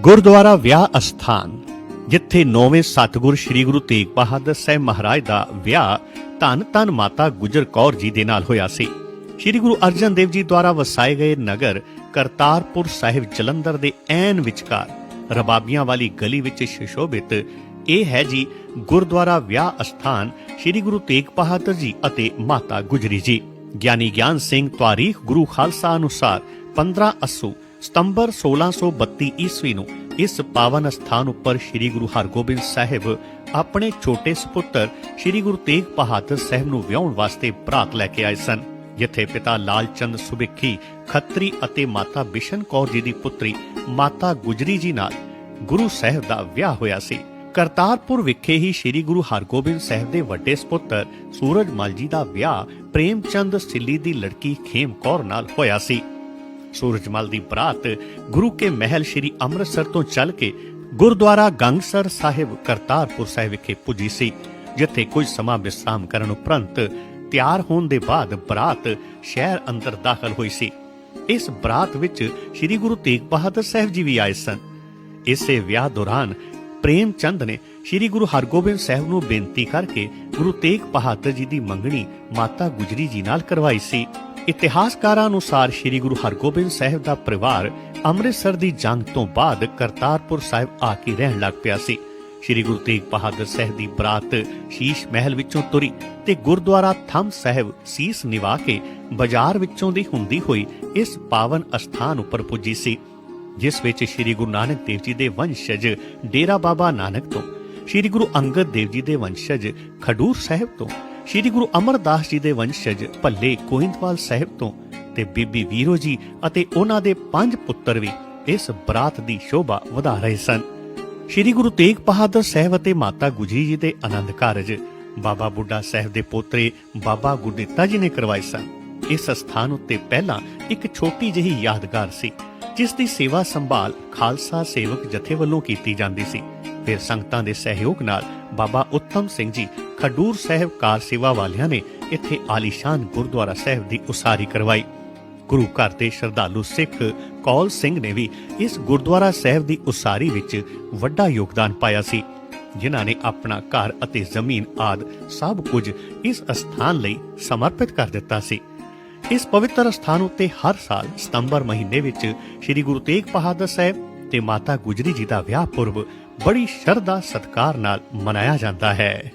ਗੁਰਦੁਆਰਾ ਵਿਆਹ ਅਸਥਾਨ, ਜਿੱਥੇ ਨੌਵੇਂ ਸਤਿਗੁਰ ਸ੍ਰੀ ਗੁਰੂ ਤੇਗ ਬਹਾਦਰ ਸਾਹਿਬ ਮਹਾਰਾਜ ਦਾ ਵਿਆਹ ਧੰਨ ਧੰਨ ਮਾਤਾ ਗੁਜਰ ਕੌਰ ਜੀ ਦੇ ਨਾਲ ਹੋਇਆ ਸੀ। ਸ੍ਰੀ ਗੁਰੂ ਅਰਜਨ ਦੇਵ ਜੀ ਦੁਆਰਾ ਵਸਾਏ ਗਏ ਨਗਰ ਕਰਤਾਰਪੁਰ ਸਾਹਿਬ ਜਲੰਧਰ ਦੇ ਐਨ ਵਿਚਕਾਰ ਰਬਾਬੀਆਂ ਵਾਲੀ ਗਲੀ ਵਿੱਚ ਸ਼ਿਸ਼ੋਭਿਤ ਇਹ ਹੈ ਜੀ ਗੁਰਦੁਆਰਾ ਵਿਆਹ ਅਸਥਾਨ ਸ੍ਰੀ ਗੁਰੂ ਤੇਗ ਬਹਾਦਰ ਜੀ ਅਤੇ ਮਾਤਾ ਗੁਜਰੀ ਜੀ। ਗਿਆਨੀ ਗਿਆਨ ਸਿੰਘ ਤਾਰੀਖ ਗੁਰੂ ਖਾਲਸਾ ਅਨੁਸਾਰ 15 ਅਸੂ ਸਤੰਬਰ 1632 ਈਸਵੀ ਨੂੰ ਇਸ ਪਾਵਨ ਸਥਾਨ ਉੱਪਰ ਸ੍ਰੀ ਗੁਰੂ ਹਰਗੋਬਿੰਦ ਸਾਹਿਬ ਆਪਣੇ ਛੋਟੇ ਸੁਪੁੱਤਰ ਸ੍ਰੀ ਗੁਰੂ ਤੇਗ ਬਹਾਦਰ ਸਾਹਿਬ ਨੂੰ ਵਿਆਹਣ ਵਾਸਤੇ ਬਰਾਤ ਲੈ ਕੇ ਆਏ ਸਨ, ਜਿੱਥੇ ਪਿਤਾ ਲਾਲ ਸੁਬਿੱਖੀ ਖੱਤਰੀ ਅਤੇ ਮਾਤਾ ਬਿਸ਼ਨ ਕੌਰ ਜੀ ਦੀ ਪੁੱਤਰੀ ਮਾਤਾ ਗੁਜਰੀ ਜੀ ਨਾਲ ਗੁਰੂ ਸਾਹਿਬ ਦਾ ਵਿਆਹ ਹੋਇਆ ਸੀ। ਕਰਤਾਰਪੁਰ ਵਿਖੇ ਹੀ ਸ੍ਰੀ ਗੁਰੂ ਹਰਗੋਬਿੰਦ ਸਾਹਿਬ ਦੇ ਵੱਡੇ ਸੁਪੁੱਤਰ ਸੂਰਜਮਲ ਜੀ ਦਾ ਵਿਆਹ ਪ੍ਰੇਮਚੰਦ ਸਿੱਲੀ ਦੀ ਲੜਕੀ ਖੇਮ ਕੌਰ ਨਾਲ ਹੋਇਆ ਸੀ। ਸੂਰਜਮਲ ਦੀ ਬਰਾਤ ਗੁਰੂ ਕੇ ਮਹਿਲ ਸ੍ਰੀ ਅੰਮ੍ਰਿਤਸਰ ਤੋਂ ਚੱਲ ਕੇ ਗੁਰਦੁਆਰਾ ਗੰਗਸਰ ਸਾਹਿਬ ਕਰਤਾਰਪੁਰ ਸਾਹਿਬ ਵਿਖੇ ਪੁੱਜੀ ਸੀ, ਜਿੱਥੇ ਕੁਝ ਸਮਾਂ ਵਿਸਰਾਮ ਕਰਨ ਉਪਰੰਤ ਤਿਆਰ ਹੋਣ ਦੇ ਬਾਅਦ ਬਰਾਤ ਸ਼ਹਿਰ ਅੰਦਰ ਦਾਖਲ ਹੋਈ ਸੀ। ਇਸ ਬਰਾਤ ਵਿੱਚ ਸ੍ਰੀ ਗੁਰੂ ਤੇਗ ਬਹਾਦਰ ਸਾਹਿਬ ਜੀ ਵੀ ਆਏ ਸਨ। ਇਸੇ ਵਿਆਹ ਦੌਰਾਨ ਪ੍ਰੇਮ ਚੰਦ ਨੇ ਸ੍ਰੀ ਗੁਰੂ ਹਰਗੋਬਿੰਦ ਸਾਹਿਬ ਨੂੰ ਬੇਨਤੀ ਕਰਕੇ ਗੁਰੂ ਤੇਗ ਬਹਾਦਰ ਜੀ ਦੀ ਮੰਗਣੀ ਮਾਤਾ ਗੁਜਰੀ ਜੀ ਨਾਲ ਕਰਵਾਈ ਸੀ। ਇਤਿਹਾਸਕਾਰਾਂ ਅਨੁਸਾਰ ਸ੍ਰੀ ਗੁਰੂ ਹਰਗੋਬਿੰਦ ਸਾਹਿਬ ਦਾ ਪਰਿਵਾਰ ਅੰਮ੍ਰਿਤਸਰ ਦੀ ਜੰਗ ਤੋਂ ਬਾਅਦ ਕਰਤਾਰਪੁਰ ਸਾਹਿਬ ਆ ਕੇ ਰਹਿਣ ਲੱਗ ਪਿਆ ਸੀ। ਸ੍ਰੀ ਗੁਰੂ ਤੇਗ ਬਹਾਦਰ ਸਾਹਿਬ ਦੀ ਬਰਾਤ ਸ਼ੀਸ਼ ਮਹਿਲ ਵਿੱਚੋਂ ਤੁਰੀ ਤੇ ਗੁਰਦੁਆਰਾ ਥੰਮ ਸਾਹਿਬ ਸੀਸ ਨਿਵਾ ਕੇ ਬਾਜ਼ਾਰ ਵਿੱਚੋਂ ਦੀ ਹੁੰਦੀ ਹੋਈ ਇਸ ਪਾਵਨ ਅਸਥਾਨ ਉੱਪਰ ਪੁੱਜੀ ਸੀ, ਜਿਸ ਵਿੱਚ ਸ੍ਰੀ ਗੁਰੂ ਨਾਨਕ ਦੇਵ ਜੀ ਦੇ ਵੰਸ਼ਜ ਡੇਰਾ ਬਾਬਾ ਨਾਨਕ ਤੋਂ, ਸ੍ਰੀ ਗੁਰੂ ਅੰਗਦ ਦੇਵ ਜੀ ਦੇ ਵੰਸ਼ਜ ਖਡੂਰ ਸਾਹਿਬ ਤੋਂ ਸ੍ਰੀ ਗੁਰੂ ਅਮਰਦਾਸ ਜੀ ਦੇ ਵੰਸ਼ਜ ਭੱਲੇ ਗੋਇੰਦਵਾਲ ਸਾਹਿਬ ਤੋਂ ਤੇ ਬੀਬੀ ਵੀਰੋ ਜੀ ਅਤੇ ਉਹਨਾਂ ਦੇ ਪੰਜ ਪੁੱਤਰ ਵੀ ਇਸ ਬਰਾਤ ਦੀ ਸ਼ੋਭਾ ਵਧਾ ਰਹੇ ਸਨ। ਸ੍ਰੀ ਗੁਰੂ ਤੇਗ ਬਹਾਦਰ ਸਾਹਿਬ ਅਤੇ ਮਾਤਾ ਗੁਜਰੀ ਜੀ ਦੇ ਆਨੰਦ ਕਾਰਜ, ਬਾਬਾ ਬੁੱਢਾ ਸਾਹਿਬ ਦੇ ਪੋਤਰੇ ਬਾਬਾ ਗੁਰਦਿੱਤਾ ਜੀ ਨੇ ਕਰਵਾਏ ਸਨ। ਇਸ ਸਥਾਨ ਉੱਤੇ ਪਹਿਲਾਂ ਇੱਕ ਛੋਟੀ ਜਿਹੀ ਯਾਦਗਾਰ ਸੀ, ਜਿਸ ਦੀ ਸੇਵਾ ਸੰਭਾਲ ਖਾਲਸਾ ਸੇਵਕ ਜਥੇ ਵੱਲੋਂ ਕੀਤੀ ਜਾਂਦੀ ਸੀ। ਫਿਰ ਸੰਗਤਾਂ ਦੇ ਸਹਿਯੋਗ ਨਾਲ ਬਾਬਾ ਉੱਤਮ ਸਿੰਘ ਜੀ ਖਡੂਰ ਸਾਹਿਬ ਕਾਰ ਸੇਵਾ ਵਾਲਿਆਂ ਨੇ ਇੱਥੇ ਆਲੀਸ਼ਾਨ ਗੁਰਦੁਆਰਾ ਸਾਹਿਬ ਦੀ ਉਸਾਰੀ ਕਰਵਾਈ। ਗੁਰੂ ਘਰ ਦੇ ਸ਼ਰਧਾਲੂ ਸਿੱਖ ਕੌਲ ਸਿੰਘ ਨੇ ਵੀ ਇਸ ਗੁਰਦੁਆਰਾ ਸਾਹਿਬ ਦੀ ਉਸਾਰੀ ਵਿੱਚ ਵੱਡਾ ਯੋਗਦਾਨ ਪਾਇਆ ਸੀ, ਜਿਨ੍ਹਾਂ ਨੇ ਆਪਣਾ ਘਰ ਅਤੇ ਜ਼ਮੀਨ ਆਦ ਸਭ ਕੁਝ ਇਸ ਸਥਾਨ ਲਈ ਸਮਰਪਿਤ ਕਰ ਦਿੱਤਾ ਸੀ। ਇਸ ਪਵਿੱਤਰ ਸਥਾਨ ਉੱਤੇ ਹਰ ਸਾਲ ਸਤੰਬਰ ਮਹੀਨੇ ਵਿੱਚ ਸ੍ਰੀ ਗੁਰੂ ਤੇਗ ਬਹਾਦਰ ਸਾਹਿਬ ਤੇ ਮਾਤਾ ਗੁਜਰੀ ਜੀ ਦਾ ਵਿਆਹ ਪੁਰਬ ਬੜੀ ਸ਼ਰਧਾ ਸਤਕਾਰ ਨਾਲ ਮਨਾਇਆ ਜਾਂਦਾ ਹੈ।